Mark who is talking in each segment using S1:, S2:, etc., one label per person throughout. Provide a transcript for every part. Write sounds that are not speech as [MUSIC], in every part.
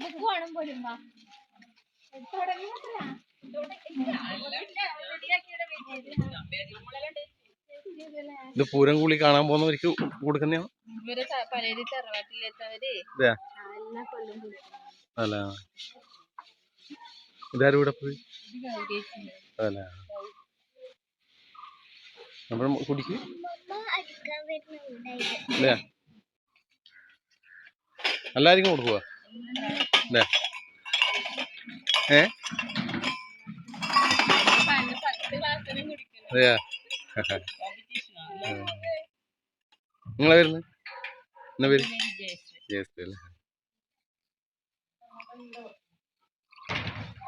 S1: Book വേണം പോലും
S2: ഇത് പൂരം കൂളി കാണാൻ പോകുന്നവർക്ക് കൊടുക്കുന്നതാണ്
S1: ഇവരെ പലരും തറവാട്ടിലെത്തവര്.
S2: ഇതാ.
S1: എല്ലാ കൊല്ലം കൊടുക്കും
S2: അല്ല. ഇതാരും ഇവിടെ പോയി? അല്ല. നമ്മൾ കുടിക്കും. അല്ലേ എല്ലാവർക്കും കൊടുക്കുക [LAUGHS] നിങ്ങളെ വരുന്നത് എന്നാ പേര്? ജയശ്രീ അല്ലേ?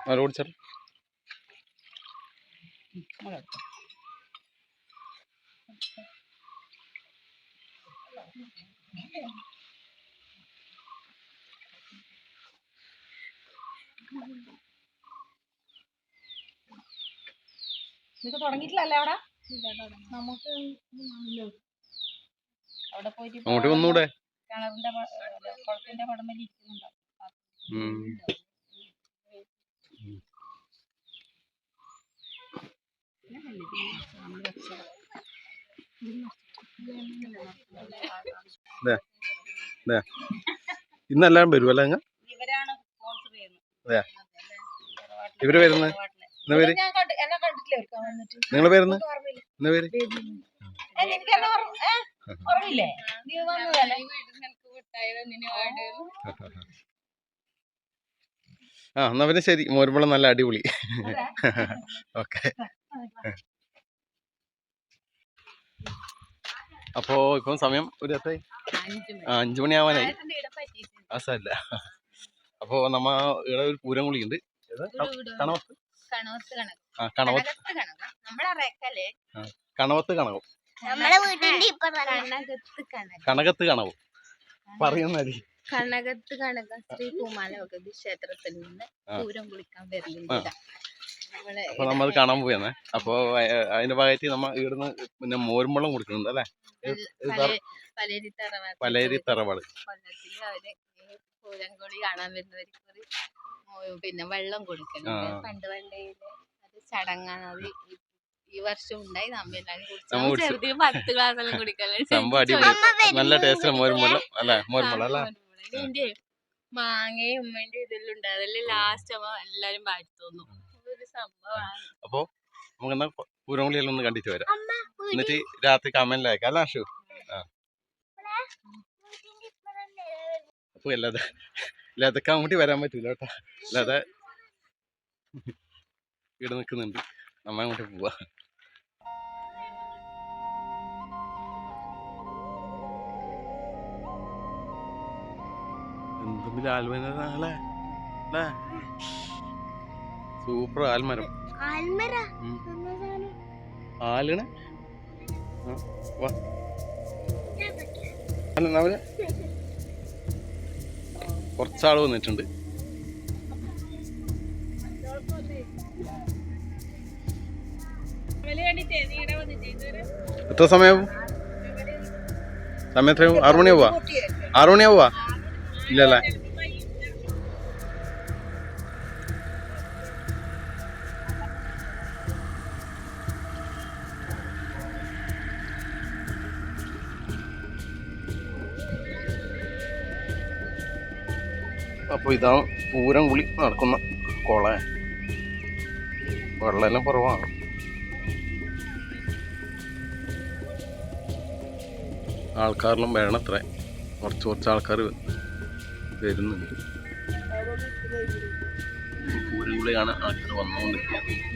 S2: ആ റോഡ് സാർ
S1: ഇത് തുടങ്ങിയിട്ടില്ലല്ലേ അവിടെ? നമുക്ക് അവിടെ പോയിട്ട്
S2: അങ്ങോട്ട് വന്നൂടെ?
S1: കിണറിന്റെ കുളത്തിന്റെ പടമേൽ ഇരിക്കുന്നുണ്ടാവും
S2: ഇന്നെല്ലാരും അങ്ങ്?
S1: ഇവരാണ് സ്പോൺസർ
S2: അതെയാ? ഇവർ വരുന്നത്. എന്നാ പേര്? നിങ്ങളെ പേരുന്ന്
S1: എനിക്ക് ഓർമ്മയില്ല?
S2: എന്നാ പേര്? ആ എന്നാ പിന്നെ ശരി. മോരുമ്പളം നല്ല അടിപൊളി. [LAUGHS] ഓക്കെ. അപ്പോ ഇപ്പം സമയം ഒരു എത്ര ആ അഞ്ചു മണിയാവാനായി. അസല്ല അപ്പോ നമ്മ ഇവിടെ ഒരു പൂരം കുളിയുണ്ട് ഏതാ? കണവത്ത്?
S1: കണവത്ത് കണക്ക്
S2: ആ കണവത്ത്. കണവത്ത് കണവും. കണകത്ത് കണവും. പറയുന്നതി
S1: കണകത്ത് കണക ശ്രീ കുമാരഭഗതി ക്ഷേത്രത്തിൽ നിന്ന് പൂരം കുളിക്കാൻ വരുന്നുണ്ട്.
S2: അപ്പൊ നമ്മൾ കാണാൻ പോയെന്നെ അപ്പൊ അതിന്റെ ഭാഗത്ത് നമ്മ ഇവിടുന്ന് പിന്നെ മോരുമ്പളം കൊടുക്കുന്നുണ്ട് അല്ലേ?
S1: പലേരി തറവാട്
S2: പലേരി തറവാട്.
S1: പൂരം കളി കാണാൻ വരുന്നവർക്ക് പിന്നെ വെള്ളം കൊടുക്കലുണ്ട്
S2: ആ.
S1: പണ്ട് പണ്ടേ അത് ചടങ്ങാണ്. അത് ഈ- വർഷം ഉണ്ടായി. നമ്മ എല്ലാരും കുടിച്ചു
S2: നമ്മ
S1: നമ്മ
S2: കുടിച്ചു.
S1: ചെറുതിന് പത്ത് ഗ്ലാസ് എല്ലാം കുടിക്കലുണ്ട് [LAUGHS]
S2: സംഭവം അടിപൊളി. നല്ല ടേസ്റ്റ് മോരുമ്പളം അല്ലേ മോരുമ്പളം അല്ലേ?
S1: ഇതിന്റെ മാങ്ങയും ഉമ്മന്റെ ഇതെല്ലാം ഉണ്ട് അതെല്ലാം ലാസ്റ്റ് ആവുമ്പോ എല്ലാരും വാരി തോന്നും. ഒരു സംഭവമാണ്
S2: അപ്പൊ നമുക്ക് എന്നാ പൂരം കുളിയെല്ലാം ഒന്ന് കണ്ടിട്ട് വരാം. എന്നിട്ട് രാത്രി കമന്റിൽ അയക്കാം അല്ല ഷു ആ അല്ലാതെ അല്ലാതെ അല്ലാതൊക്കെ വരാൻ പറ്റൂല കേട്ടോ. അല്ലാതെ ഇവിടെ നിൽക്കുന്നുണ്ട്. നമ്മ അങ്ങോട്ട് പോവാ. ആൽമരല്ലേ അല്ലേ സൂപ്പർ ആൽമരം. ആലിണ? വാ. എന്നാ അവർ കുറച്ചാൾ വന്നിട്ടുണ്ട്. എത്ര സമയമാവും സമയം എത്രയാവും? ആറുമണിയാവുക ആറു മണിയാവുക ഇല്ലല്ലേ. അപ്പോൾ ഇതാണ് പൂരം കുളി നടക്കുന്ന. കുള. വെള്ളമെല്ലാം കുറവാണ്. ആൾക്കാരെല്ലാം വേണത്ര. കുറച്ച് കുറച്ച് ആൾക്കാർ വരുന്നുണ്ട്. പൂരം കുളിയാണ് ആൾക്കാർ വന്നുകൊണ്ടിരിക്കുന്നത്.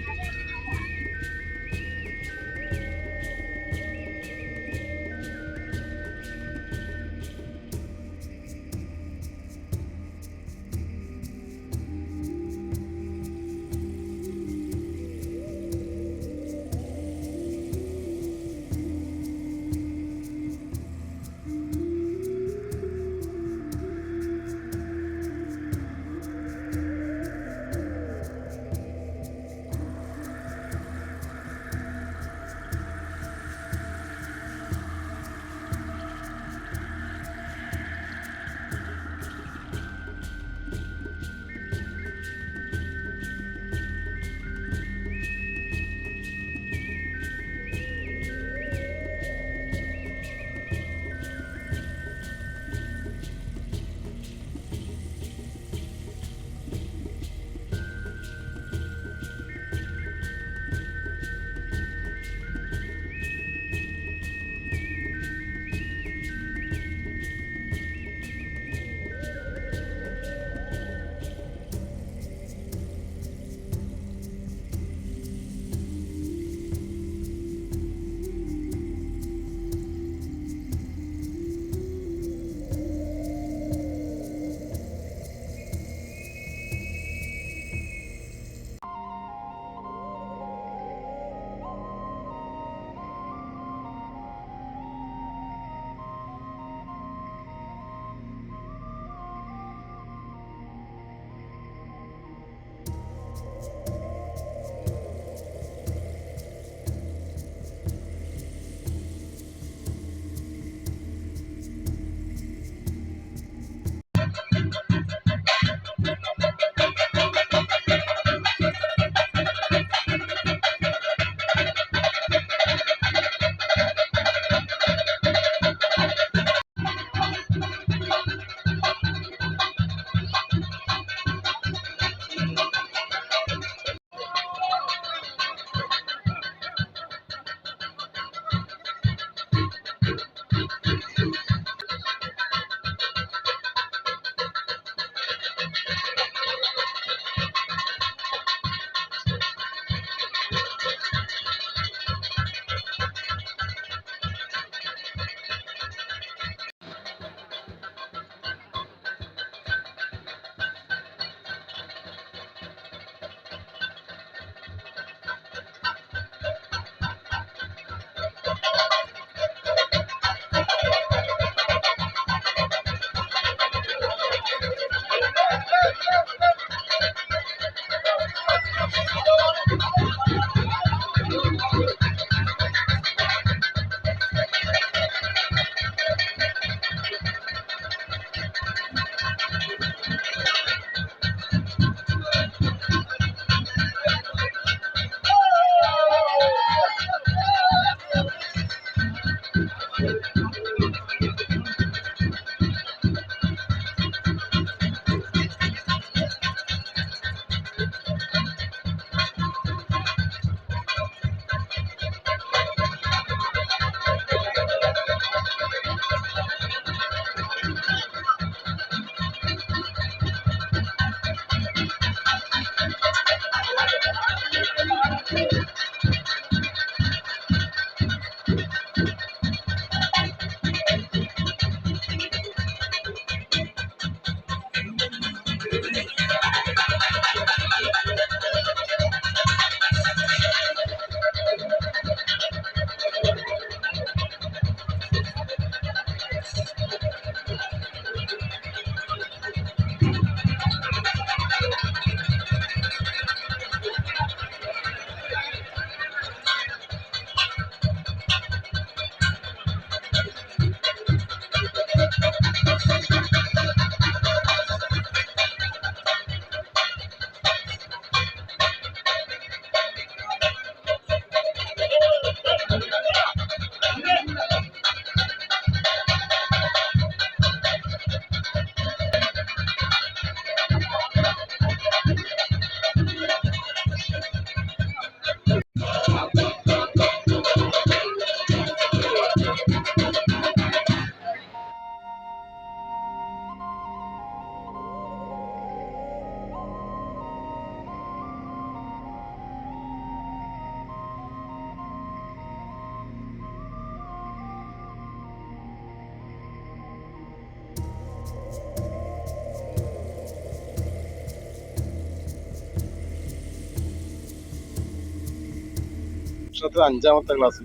S2: പരീക്ഷണത്തിൽ അഞ്ചാമത്തെ ക്ലാസ്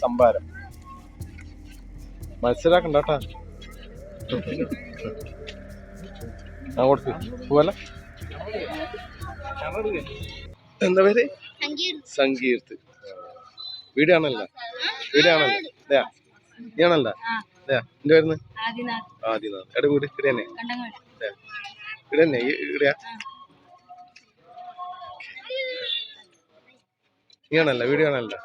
S2: സംഭാരം. മനസ്സിലാക്കണ്ട കേട്ടാ. പോവല്ല? എന്താ പേര്? ഇതെയാ നീ ആണല്ലോ ഇതെയാ എന്റെ പേരുന്ന്
S1: ആദിനാഥ്.
S2: എവിടെ വീട്? ഇവിടെ തന്നെ. ഇവിടെ തന്നെ. ഇവിടെയാ? നീ ആണല്ലോ വീഡിയോ ആണല്ലോ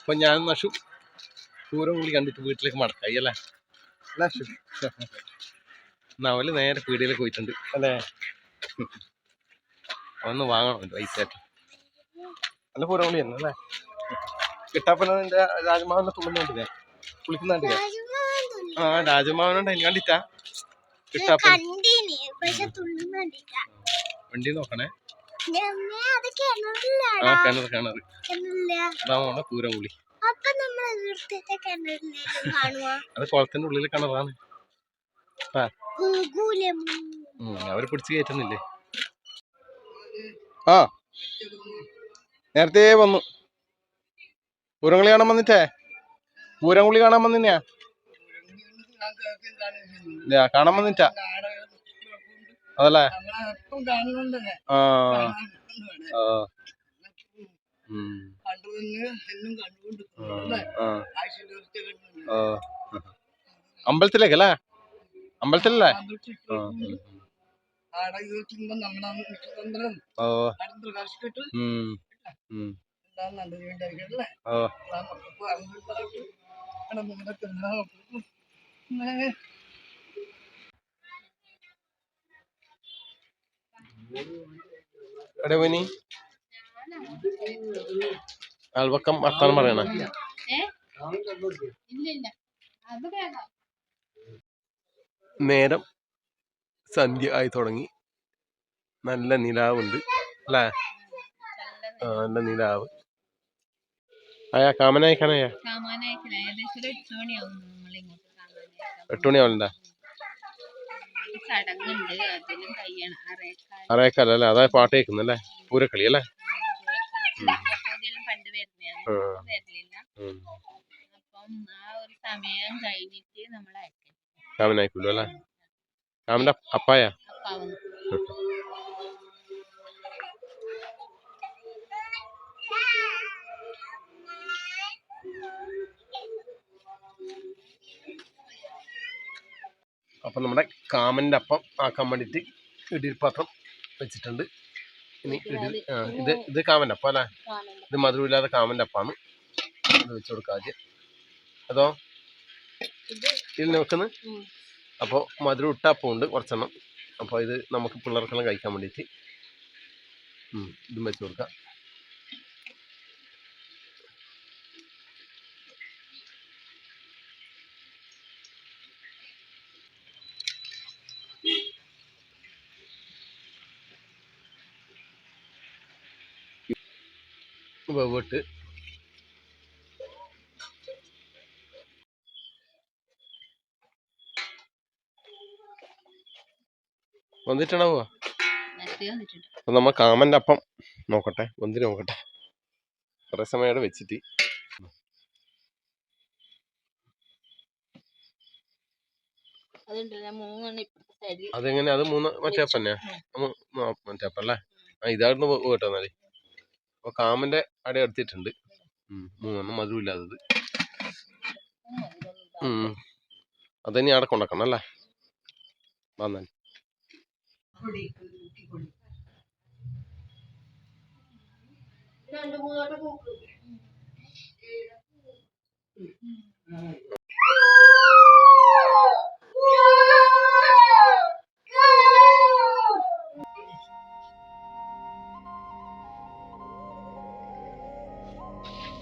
S2: അപ്പൊ ഞാൻ നഷു ദൂരം കൂടി കണ്ടിട്ട് വീട്ടിലേക്ക് മടക്കായി അല്ലേ? നഷു നവൽ നേരെ പീടിയിലേക്ക് പോയിട്ടുണ്ട്. അല്ലേ? ഒന്ന് വാങ്ങണം പൈസ ആയിട്ട്. നല്ല പൂരം കൂടി തന്നെ അല്ലേ? കിട്ടാപ്പന നിന്റെ രാജമാവനെ തുള്ളുന്നുണ്ടില്ലേ കുളിക്കുന്നുണ്ട് ആ രാജമാവനുണ്ട് കണ്ടിട്ടാ. കിട്ടാപ്പൻ
S3: കണ്ടീനി പക്ഷെ തുള്ളുന്നുണ്ടില്ല
S2: വണ്ടി നോക്കണേ. കിണർ കിണർ. അത് കുളത്തിന്റെ ഉള്ളിലെ കിണറാണ്. ആ
S3: ഗൂഗൂലം
S2: ഉം, അവർ പിടിച്ച് കയറ്റുന്നില്ലേ? ആ. നേരത്തെ വന്നു. പൂരംകുളി കാണാൻ വന്നിട്ടേ? പൂരംകുളി കാണാൻ വന്നിനാ ഇല്ല കാണാൻ വന്നിട്ടാ. അതല്ലേ? ആ. ആ. ആ. അമ്പലത്തിലേക്കല്ലേ അമ്പലത്തിലല്ലേ. ഓ. ഓ. എവിടെ പോനി അൽവക്കം വർത്താനം പറയണ. നേരം സന്ധ്യ ആയി തുടങ്ങി. നല്ല നിലാവുണ്ട് അല്ലേ? നല്ല നിലാവ്. അയാ കാമനായിക്കാനയാ
S1: എട്ട് മണിയാവും നമ്മൾ ഇങ്ങോട്ട് കാണാനായിട്ട്
S2: എട്ട് മണിയാവണ്ട
S1: ഒരു ചടങ്ങുണ്ട്. അതിലും കഴിയണം. അറിയിക്കാൻ
S2: അറിയാക്കാലല്ലേ അതാ പാട്ട് കേൾക്കുന്നല്ലേ പൂരക്കളി. അല്ലേ
S1: പണ്ട്. അപ്പം ആ ഒരു സമയം കഴിഞ്ഞിട്ട് നമ്മൾ അയക്കും
S2: കാമനായിക്കുള്ളൂ അല്ലേ കാമന്റെ അപ്പായ? [LAUGHS] അപ്പൊ നമ്മുടെ കാമന്റെ അപ്പം ആക്കാൻ വേണ്ടിട്ട് ഇടിപ്പാത്രം വെച്ചിട്ടുണ്ട്. ഇനി ഇടി ആ, ഇത് ഇത് കാമന്റെ അപ്പം അല്ലേ ഇത് മധുരമില്ലാതെ കാമന്റെ അപ്പാണ് ഇത് വെച്ച് കൊടുക്കുക ആദ്യം. അതോ? ഇതിൽ
S1: നോക്കുന്നത്
S2: അപ്പോൾ മധുരം ഇട്ട അപ്പം ഉണ്ട് കുറച്ചെണ്ണം. അപ്പോൾ ഇത് നമുക്ക് പിള്ളേർക്കെല്ലാം കഴിക്കാൻ വേണ്ടിയിട്ട്. ഇതും വെച്ച് കൊടുക്കാം. വെവിട്ട്
S1: വന്നിട്ടാണോ
S2: അപ്പൊ നമ്മ കാമന്റെ അപ്പം നോക്കട്ടെ ഒന്നിന് നോക്കട്ടെ. കുറെ സമയം വെച്ചിട്ട്. അതെങ്ങനെ? അത് മൂന്ന് മറ്റേ അപ്പന്നെ? മറ്റേ അപ്പം അല്ലേ ആ ഇതായിരുന്നു കേട്ടോ എന്നാൽ. അപ്പൊ കാമന്റെ അടി എടുത്തിട്ടുണ്ട്. മൂന്നെണ്ണം മധുരമില്ലാത്തത്. അതിനി അവിടെ കൊണ്ടാക്കണം അല്ലേ? വന്നാൽ
S3: രണ്ട് മൂന്നോട്ട്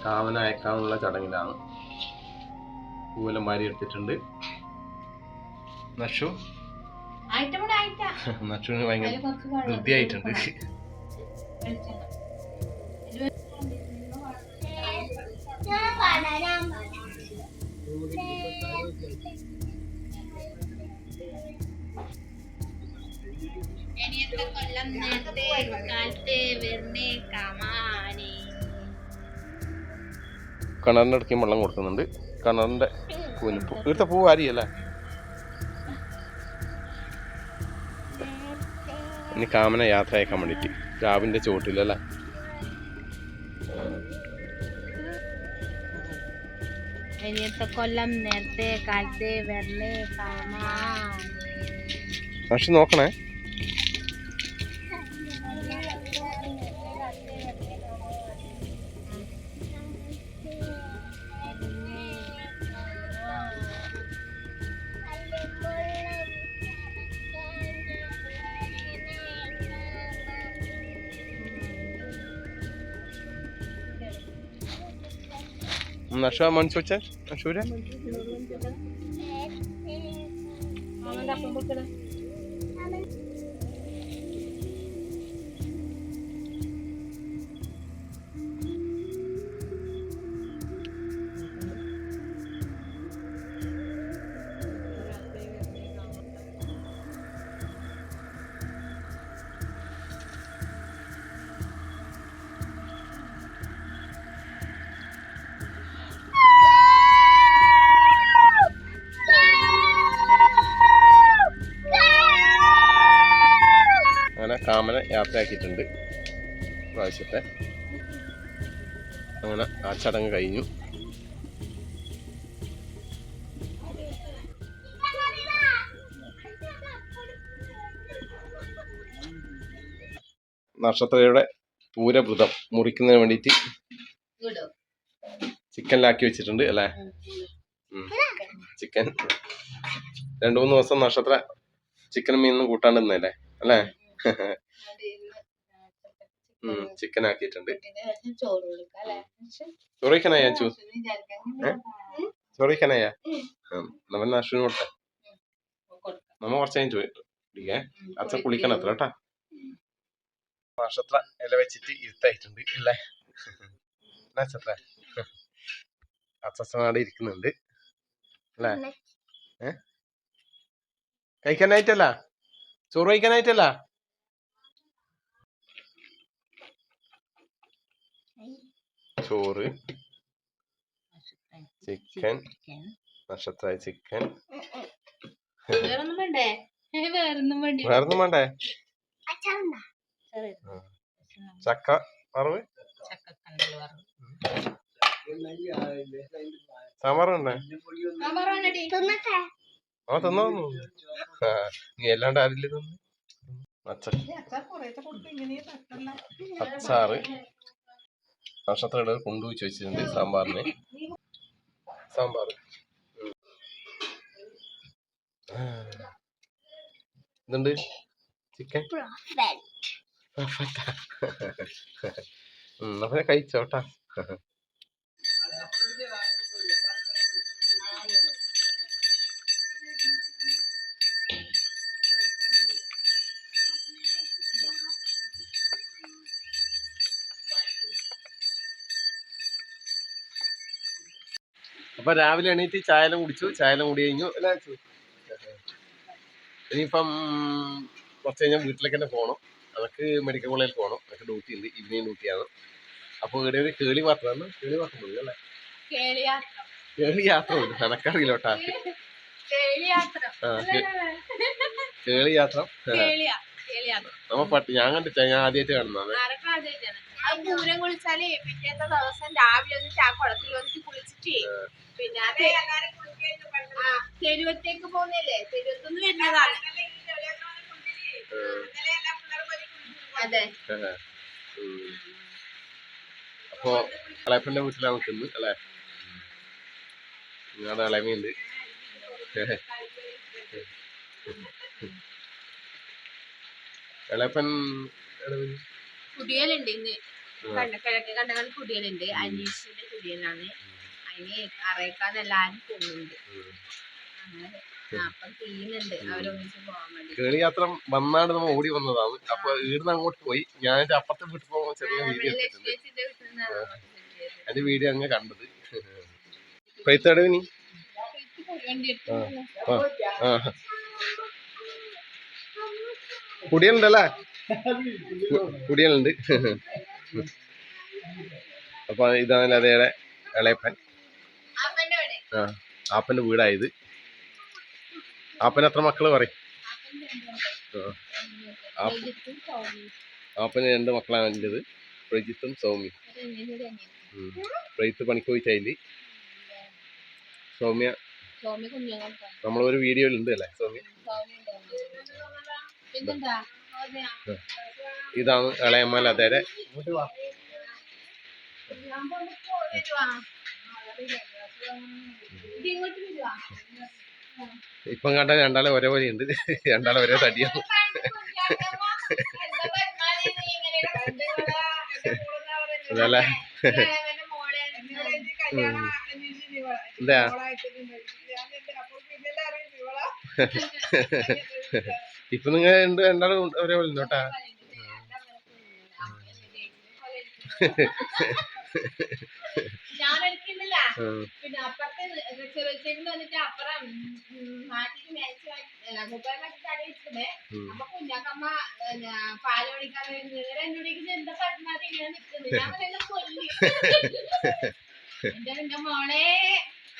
S2: കാമന അയക്കാനുള്ള ചടങ്ങിലാണ്. പൂവെല്ലാം മാരി എടുത്തിട്ടുണ്ട് നഷു [LAUGHS] നഷുവിന് ഭയങ്കര
S1: വൃത്തിയായിട്ടുണ്ട്. കൊല്ലം നേരത്തെ കാലത്തെ വെറുതെ കമാനി
S2: കിണറിന്റെ ഇടയ്ക്കും വെള്ളം കൊടുക്കുന്നുണ്ട്. കിണറിന്റെ പൂവിന് പൂ ഇവിടുത്തെ പൂ ആരിയല്ലേ ഇനി കാമന യാത്ര അയക്കാൻ വേണ്ടിയിട്ട്. രാവിന്റെ
S1: ചുവട്ടിലല്ലേ? കൊല്ലം നേരത്തെ കാലത്തെ വെറുതെ
S2: പക്ഷെ നോക്കണേ. നഷ മനസ്സ് വെച്ച നഷൂര അങ്ങനെ കാമന യാത്രയാക്കിയിട്ടുണ്ട് പ്രാവശ്യത്തെ അങ്ങനെ ആ ചടങ്ങ് കഴിഞ്ഞു. നക്ഷത്രയുടെ പൂരവ്രതം മുറിക്കുന്നതിന് വേണ്ടിയിട്ട്
S1: ചിക്കൻ
S2: ചിക്കനിലാക്കി വെച്ചിട്ടുണ്ട് അല്ലേ? ചിക്കൻ. രണ്ടു മൂന്ന് ദിവസം നക്ഷത്ര ചിക്കൻ മീനും കൂട്ടാണ്ട് നിന്നല്ലേ അല്ലേ ചിക്കൻ ആക്കിയിട്ടുണ്ട്.
S1: ചോറ്
S2: നമ്മൾ കൊടുത്ത. നമ്മ കുറച്ച് കഴിഞ്ഞ് ചോദിക്കേ അച്ഛൻ കുളിക്കണം അത്ര കേട്ടാ. നക്ഷത്ര ഇല വെച്ചിട്ട് ഇരുത്തായിട്ടുണ്ട് അല്ലേ നക്ഷത്ര അച്ഛനാട് ഇരിക്കുന്നുണ്ട് അല്ലേ? ഏ? കഴിക്കാനായിട്ടല്ല? ചോറ് കഴിക്കാനായിട്ടല്ല? ചോറ്. ചിക്കൻ. നക്ഷത്രായ ചിക്കൻ
S1: വേറൊന്നും വേണ്ടേ? വേറൊന്നും വേണ്ടി?
S2: ചക്ക വറവ്?
S3: തിന്നട്ടെ.
S2: ആ തിന്നോ. നീ അല്ലാണ്ട് ആരില്ല തിന്നു? അച്ച അച്ചാറ്. നക്ഷത്രയുടെ കൊണ്ടുപോയി വെച്ചിട്ടുണ്ട് സാമ്പാറിന്. സാമ്പാർ. ഇതുണ്ട് ചിക്കൻ? [LAUGHS] അപ്പൊ കഴിച്ചോട്ടാ. അപ്പൊ രാവിലെ എണീറ്റ് ചായലും കുടിച്ചു ചായലും കുടി കഴിഞ്ഞു? ഇനിയിപ്പം കുറച്ച് കഴിഞ്ഞാൽ വീട്ടിലേക്ക് തന്നെ പോകണം അതൊക്കെ മെഡിക്കൽ കോളേജിൽ പോകണം അതൊക്കെ ഡ്യൂട്ടി ഉണ്ട്. ഈവനിങ് ഡ്യൂട്ടിയാണ് അപ്പോൾ ഇവിടെ ഒരു കേളി മാത്രമാണ്. കേളി മാത്രം മതി അല്ലേ? കേളി യാത്ര ഉണ്ട്. കേ- കേളി യാത്ര. നമ്മ പട്ടി ഞാൻ കണ്ടിട്ടാ ഞാൻ ആദ്യമായിട്ട് കാണുന്നത്
S1: ആരൊക്കെ അത് പൂരം കുളിച്ചാൽ പിറ്റേത്തെ ദിവസം രാവിലെ വന്നിട്ട് ആ കുളത്തിൽ വന്നിട്ട് കുളിച്ചിട്ട് പിന്നെ തെരുവത്തേക്ക് പോകുന്നില്ലേ തെരുവത്തുനിന്ന് വരുന്നതാണ്. അതെ.
S2: അപ്പോ ഇളയപ്പന്റെ വീട്ടിലാണ് നിൽക്കുന്നത് അല്ലേ? നിങ്ങളുടെ ഇളമയുണ്ട് ഇളയപ്പൻ?
S1: കുടിയലുണ്ട് ഇന്ന്.
S2: കിഴക്കേ
S1: കണ്ട കിഴക്ക് കണ്ടകൾ കുടിയലുണ്ട്. അനീഷിന്റെ കുടിയലാണ്. അതിന് അറിയിക്കാന്ന് എല്ലാരും പോകുന്നുണ്ട്.
S2: ഉം.
S1: അങ്ങനെ
S2: നമ്മൾ ഓടി വന്നതാണ്. അപ്പൊ ഈടുന്ന് അങ്ങോട്ട് പോയി. ഞാൻ എന്റെ അപ്പുറത്തെ വീട്ടിൽ പോകുമ്പോൾ ചെറിയ വീഡിയോ അതിന്റെ വീഡിയോ അങ്ങ് കണ്ടത്. പൈത്തടവ് നീ കുടിയലുണ്ടല്ലേ കുടിയലുണ്ട് [LAUGHS] അപ്പൊ ഇതാണ് അതേടെ ഇളയപ്പൻ.
S1: അപ്പന്റെ അവിടെ
S2: ആ ആപ്പന്റെ വീടായത്. ആപ്പന് എത്ര മക്കൾ പറയും? ആപ്പന് രണ്ട് മക്കളാണ് എന്റെത് പ്രജിത്തും സൗമ്യ. പ്രജിത്ത് പണിക്ക് പോയി ചൈലി സൗമ്യ നമ്മളൊരു വീഡിയോയിൽ ഉണ്ട് അല്ലേ സൗമ്യ? ഇതാണ് ഇളയമ്മ
S1: അതേരെ
S2: ഇപ്പം കണ്ട രണ്ടാളെ ഒരേപോലെ ഉണ്ട് രണ്ടാളെ ഒരേ തടിയാണ് അതല്ലേ. എന്താ ഇപ്പൊ നിങ്ങൾ രണ്ട് രണ്ടാളും ഉണ്ട് ഒരേപോലെ ഉണ്ട് കേട്ടാ.
S1: വന്നിട്ട് അപ്പുറം മാറ്റിട്ട് മേച്ച് മാറ്റി തടി വെച്ചിട്ടേ
S2: ഉം.
S1: അപ്പൊ കുഞ്ഞാക്കമ്മ പിന്നെ പാൽ കുടിക്കാൻ വരുന്നത് എന്നോടേക്ക് എന്താ പറ്റുന്നത് ഇങ്ങനെ നിൽക്കുന്നത് ഞാൻ പറയുന്നത് കൊല്ലി. എന്റെ എന്റെ മോളെ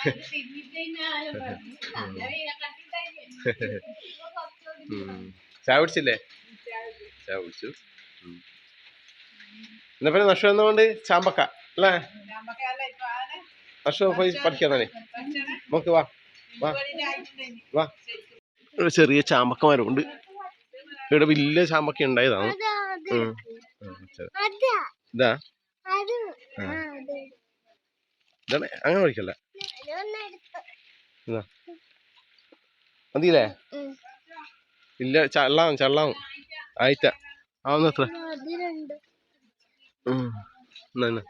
S1: അത് തിരിഞ്ഞിട്ട് കഴിഞ്ഞാലും പറഞ്ഞു. നല്ല വീണ കണ്ടിട്ടായിരുന്നു
S2: ഉം. ചായ കുടിച്ചില്ലേ? ചായ കുടിച്ചു. എന്നാ പിന്നെ നഷ്ടം എന്നുകൊണ്ട് ചാമ്പക്ക അല്ലേ? നഷ്ടം പോയി പഠിക്കാന്നാണ് നമുക്ക് വാ വാ. വാ ഒരു ചെറിയ ചാമ്പക്കമാരുണ്ട് ഇവിടെ വലിയ ചാമ്പക്ക ഉണ്ടായതാണ്. ഇതാ. ഇതാണ്. അങ്ങനെ പഠിക്കല്ല മതിയില്ലേ? ഇല്ല ചള്ളാവും ചള്ളാവും ആയിട്ട.
S3: ആവുന്നത്ര
S2: ഉം. എന്നാ.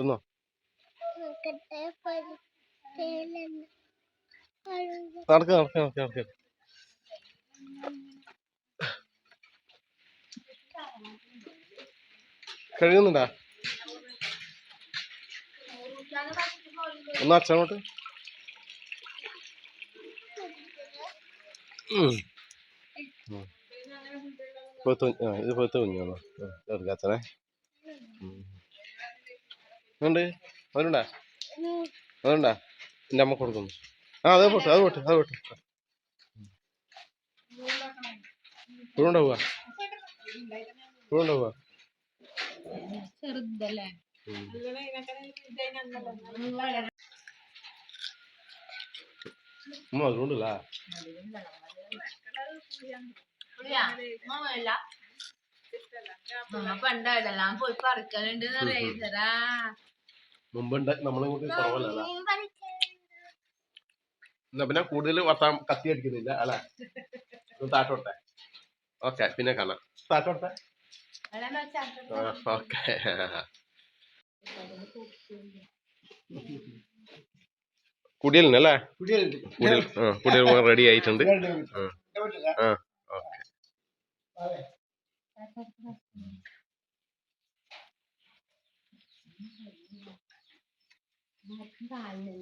S2: തിന്നോ
S3: കഴിയുന്നുണ്ടാ പരിചയിലെന്ന്
S2: നടക്ക് നടക്ക് നടക്ക് നടക്ക്. കഴുകുന്നുണ്ടാ? ഒന്ന് അച്ഛനോട്ട് ഇത് പോലത്തെ കുഞ്ഞാണോ എടുക്കാത്തനെ ഉണ്ട് അതുണ്ടാ അതുണ്ടാ എന്റെ അമ്മ കൊടുക്കുന്നു. ആ അത് പോട്ടെ അത് പോട്ടെ അത് പോട്ടെ.
S1: ചെറുതല്ലേ?
S2: ഉമ്മ അതുകൊണ്ടല്ല
S1: പണ്ടായിട്ടെല്ലാം പോയി പറിക്കലുണ്ട്
S2: മുമ്പുണ്ട് നമ്മളിങ്ങോട്ട് കുറവല്ല എന്നാ പിന്നെ കൂടുതൽ വർത്താൻ കത്തി അടിക്കുന്നില്ല അല്ലേ? താട്ടോട്ടെ ഓക്കെ പിന്നെ കാണാം. താട്ടോട്ടെ ഓക്കെ. കുടിയലിനല്ലേ കുടിയൽ ആ കുടിയൽ റെഡി ആയിട്ടുണ്ട്. ആ. ആ ഓക്കെ
S1: കാലിന്